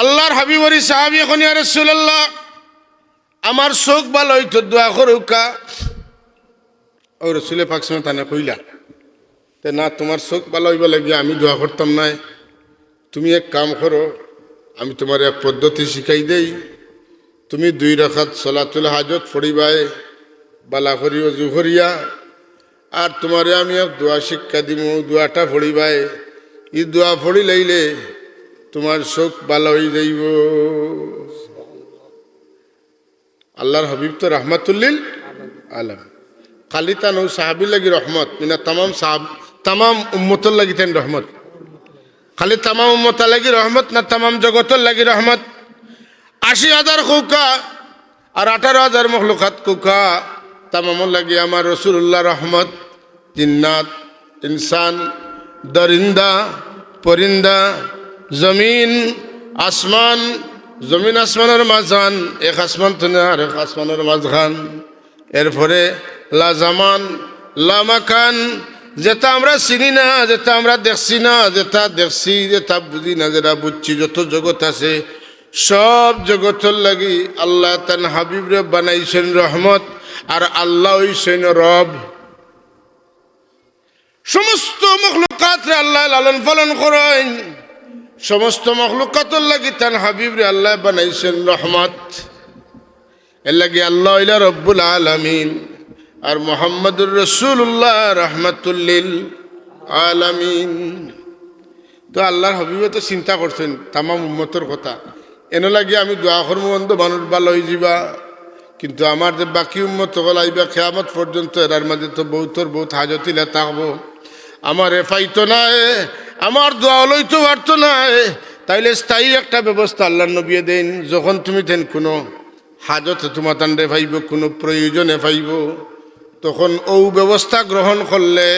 আল্লাহর হাবিবরি সাহাবি এখন রসুল্লাহ আমার চোখ ভালো হইতো, দোয়া করুকা ও রসুলে পাকসমে তানে কইলা, তে না, তোমার চোখ ভালো হইব লাগিয়া আমি দোয়া করতাম নাই। তুমি এক কাম করো, আমি তোমার এক পদ্ধতি শিখাই দেই। তুমি দুই রাখাত চলাতুল হাজত ফড়িবাই বালা করি, অজু করিয়া, আর তোমারে আমি এক দোয়া শিক্ষা দিব দোয়াটা ফড়িবাই ই দোয়া ফড়ি লাইলে তোমার চোখ ভালো হয়ে যাইব আল্লাহর হাবিব তো রহমাতুল্লিল আলম খালি তানু সাহাবি লাগি রহমত, মিনা তামাম সাহাব, তামাম উম্মতর লাগি তেন রহমত। খালি তামাম উম্মতা লাগি রহমত না তামাম জগতর লাগি রহমত? আশি হাজার কৌকা আর আঠারো হাজার মখলুকাত কৌকা তামামর লাগি আমার রসুল্লাহ রহমত। জিন্নাত, ইনসান, দরিন্দা, পরিন্দা জমিন, আসমান, জমিন আসমানের মাঝখান, এক আসমান তুনে আর এক আসমানের মাঝখান। এরপরে, লা জামান, লা যেটা আমরা চিনি না, যেটা আমরা দেখছি না, যেটা দেখছি, যেটা বুঝি না, যেটা বুঝছি, যত জগৎ আছে, সব জগতের লাগি আল্লাহ তান হাবিবরে বানাইছেন রহমত, আর আল্লাহ হইছেন রব। সমস্ত মখলুকাত আল্লাহ লালন পালন করেন। সমস্ত মখলুকাতর লাগি তান হাবিবরে আল্লাহ বানাইছেন রহমত। এর লাগি আল্লাহ ইলা রব্বুল আলামিন। আর মোহাম্মদুর রসুল্লাহ রহমতুল্লিল আলামিন। তো আল্লাহর হাবিবে তো চিন্তা করছেন, তামাম উম্মতর কথা। এনে লাগি আমি দোয়া কর্ম বন্ধ মানুষ ভালো হয়ে যাবা। কিন্তু আমার যে বাকি উম্মত হল আইবা খেয়ামত পর্যন্ত এরার মাঝে তো বহুতর বহুত হাজতিলে থাকব আমার এফাইতো নাই আমার দোয়া লইতে পারতো নাই তাইলে স্থায়ী একটা ব্যবস্থা আল্লাহ নবিয়ে দেন, যখন তুমি দেন কোনো হাজতে তোমার তান্ডে পাইব কোনো প্রয়োজনে পাইব তখন ও ব্যবস্থা গ্রহণ করলে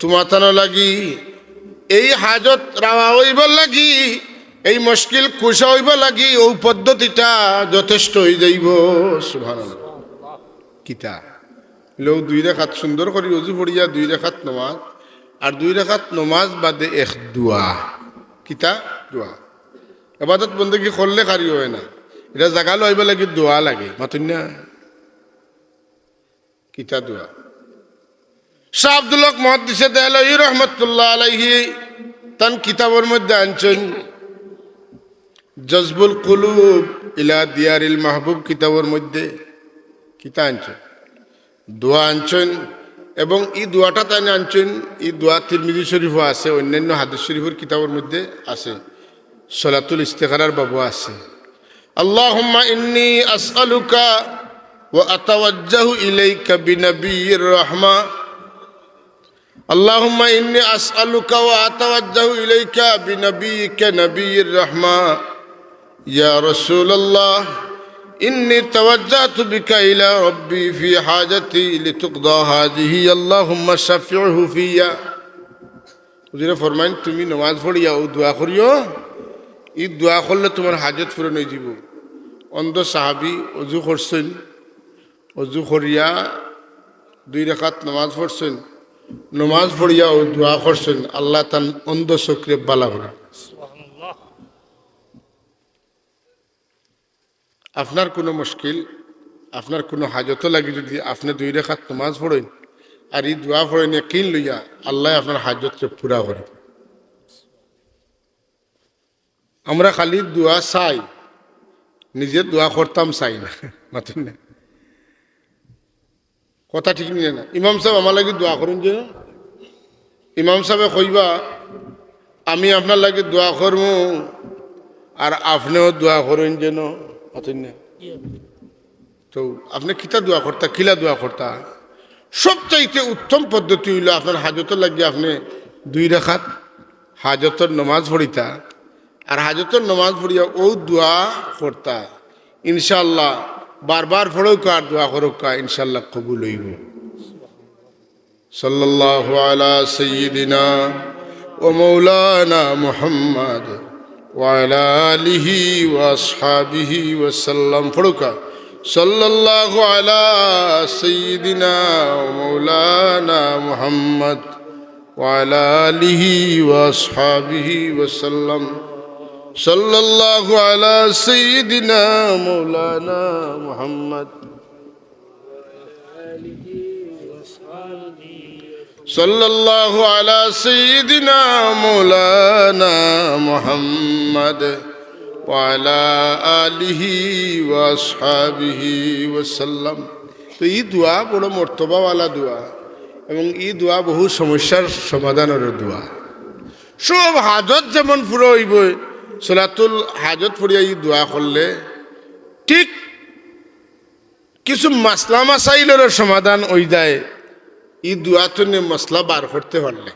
তোমার তানো লাগি, এই হাজত রাওয়া হইব লাগি, এই মুশকিল কুশা হইব লাগি, ও পদ্ধতিটা যথেষ্ট হয়ে যাইব। কিতা? লোক দুই রেখাত সুন্দর করি, অজু পড়িয়া দুই রেখাত নমাজ। আর দুই রেখাত নমাজ বাদে এক দোয়া। কিতা? দোয়া। এবাদত বন্দী করলে কারি হয় না। এটা জাগা লইব লাগে, দোয়া লাগে। মাতুন না? কিতা দোয়া? শাহ আব্দুল মহাদিসে দেয়ালহি রহমতুল্লাহ আলাইহি, তান কিতাবের মধ্যে আনছেন জজবুল কুলুব ইলা দিয়ারিল মাহবুব কিতাবের মধ্যে। কিতা আনছেন দোয়া আনছেন এবং এই দোয়াটা তাই আনছেন এই দোয়া তিরমিজি শরীফও আছে অন্যান্য হাদিস শরীফের কিতাবের মধ্যে আছে সলাতুল ইস্তেখারার বাবু আছে اللهم إني أسألك وأتوجه إليك بنبي الرحمة اللهم إني أسألك وأتوجه إليك بنبيك نبي الرحمة يا رسول الله إني توجهت بك إلى ربي في حاجتي لتقضى هذه اللهم شفعه فيا হুজুরে ফরমাইন তুমি নমাজ পড়িয়া ও দোয়া করিও ই দোয়া করলে তোমার হাজত পূরণ হয়ে যাব অন্ধ সাহাবি অজু করছেন অজু করিয়া দুই রেখাত নমাজ পড়ছেন নমাজ পড়িয়া ও দোয়া করছেন আল্লাহ তান অন্ধ চক্রে বালা করে আপনার কোনো মুশকিল, আপনার কোনো হাজতও লাগে যদি আপনি দুই রেখাত নমাজ পড়েন, আর এই দোয়া পড়েন কিন লইয়া আল্লাহ আপনার হাজতকে পুরা করে। আমরা খালি দোয়া চাই, নিজে দোয়া করতাম চাই না না। কথা ঠিক নিয়ে না। ইমাম সাহেব আমার লাগে দোয়া করুন যে, ইমাম সাহেবে কইবা, আমি আপনার লাগে দোয়া করব আর আপনিও দোয়া করুন যেন। তো আপনি কিতা দোয়া করতা কিলা দোয়া করতা? সবচাইতে উত্তম পদ্ধতি হইল আপনার হাজতের লাগিয়ে আপনি দুই রেখাত হাজতর নমাজ পড়িতা। আর হাজতর নমাজ পড়িয়া ও দোয়া করতা। ইনশাল্লাহ বারবার পড়ুক আর দোয়া করুক ইনশাল্লাহ কবুল হইব। সাল্লাল্লাহু আলা সাইয়্যিদিনা ও মৌলানা মুহাম্মদ وعلى آله وأصحابه وسلم. فرقا صلى الله على سيدنا ومولانا محمد وعلى آله وأصحابه وسلم. صلى الله على سيدنا مولانا محمد صلى الله على سيدنا مولانا محمد وعلى آله وأصحابه وسلم তো এই দোয়া বড় মর্তবাওয়ালা দোয়া এবং এই দোয়া বহু সমস্যার সমাধানের দোয়া সব হাজত যেমন পুরো হইব সোলাতুল হাজত ফুরিয়া এই দোয়া করলে ঠিক কিছু মাসলা মাসাইলের সমাধান ওই যায় এই দোয়াতে মশলা বার করতে পারলে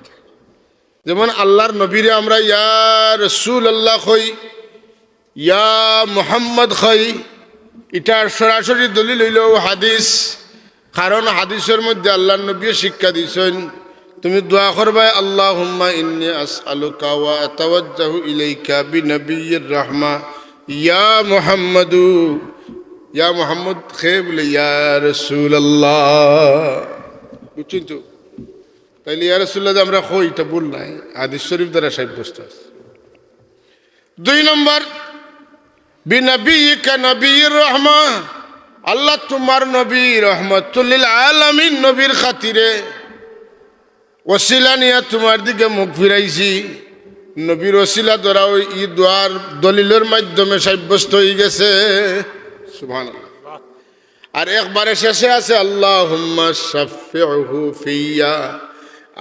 যেমন আল্লাহর নবীরে আমরা, ইয়া রসুল আল্লাহ খই, ইয়া মোহাম্মদ খই এটার সরাসরি দলিল হইল হাদিস। কারণ হাদিসের মধ্যে আল্লাহ নবী শিক্ষা দিয়েছেন, তুমি দোয়া করবে আল্লাহ হুম্মা ইন্নি আস আলুকা ওয়া আতাওয়াজ্জাহু ইলাইকা বিনবিয়্যির রাহমা। ইয়া মুহাম্মাদু, ইয়া মুহাম্মদ, খে বলে, ইয়া রাসূলুল্লাহ। বুঝছেন তো? তাইলে ইয়া রাসূলুল্লাহ যে আমরা কই, এটা ভুল নাই। হাদিস শরীফ দ্বারা সাব্যস্ত আছে। দুই নম্বর, বিনবিয়িকা নবীর রহমা। আল্লাহ তোমার নবী রহমতুল্লিল আলামিন নবীর খাতিরে। ওসিলা নিয়ে তোমার দিকে মুখ ফিরাইছি। নবীর ওসিলা দ্বারা ওই ই দোয়ার দলিলের মাধ্যমে সাব্যস্ত হয়ে গেছে। সুবহান আর একবারে শেষে আছে আল্লাহ ফিয়া।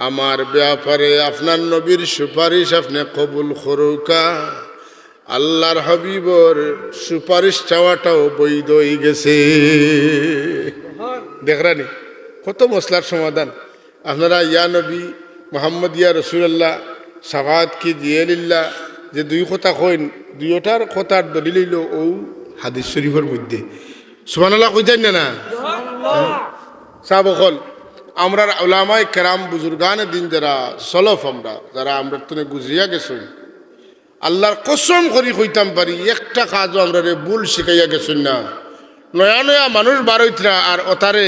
আমার ব্যাপারে আপনার নবীর সুপারিশ আপনি কবুল করুকা। আল্লাহর হাবিবর সুপারিশ চাওয়াটাও বৈধ হয়ে গেছে। দেখরানি কত মশলার সমাধান। আপনারা ইয়া নবী মোহাম্মদ ইয়া রসুল্লাহ সাবাদ কি জিয়ালিল্লাহ যে দুই কথা কইন দুইটার কথার দলিল ও হাদিস শরীফের মধ্যে। সুবহানাল্লাহ কইতেন না না? সাবকল আমরা ওলামাই কেরাম বুজুর্গান দিন যারা সলফ আমরা, যারা আমরা তুমি গুজরিয়া গেছেন। আল্লাহর কসম করি কইতাম পারি, একটা কাজও আমরা রে ভুল শিখাইয়া গেছেন না। নয়া নয়া মানুষ বারইতরা আর ওতারে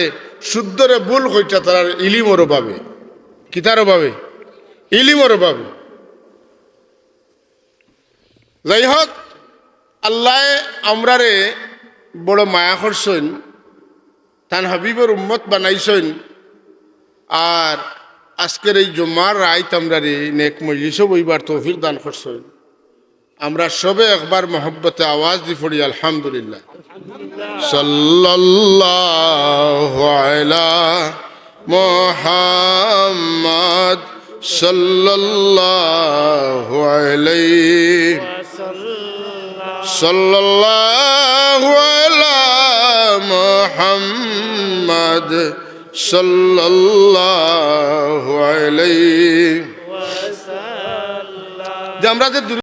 শুদ্ধরে ভুল কইটা তার ইলিমর পাবে কিতারও পাবে ইলিমর পাবে যাই হোক আল্লাহ আমরারে বড় মায়া করছেন, তান হাবিবর উম্মত বানাইছেন, আর আজকের এই জমার রাইত আমরা রে নেক মজলিসও বইবার তৌফিক দান করছেন। আমরা সবে একবার মোহব্বতে আওয়াজ দি পড়ি, আলহামদুলিল্লাহ। সাল্লাল্লাহু মুহাম্মদ সাল্লাল্লাহু আলাইহি সাল্লাল্লাহু মুহাম্মদ সাল্লাল্লাহু আলাইহি যে আমরা যে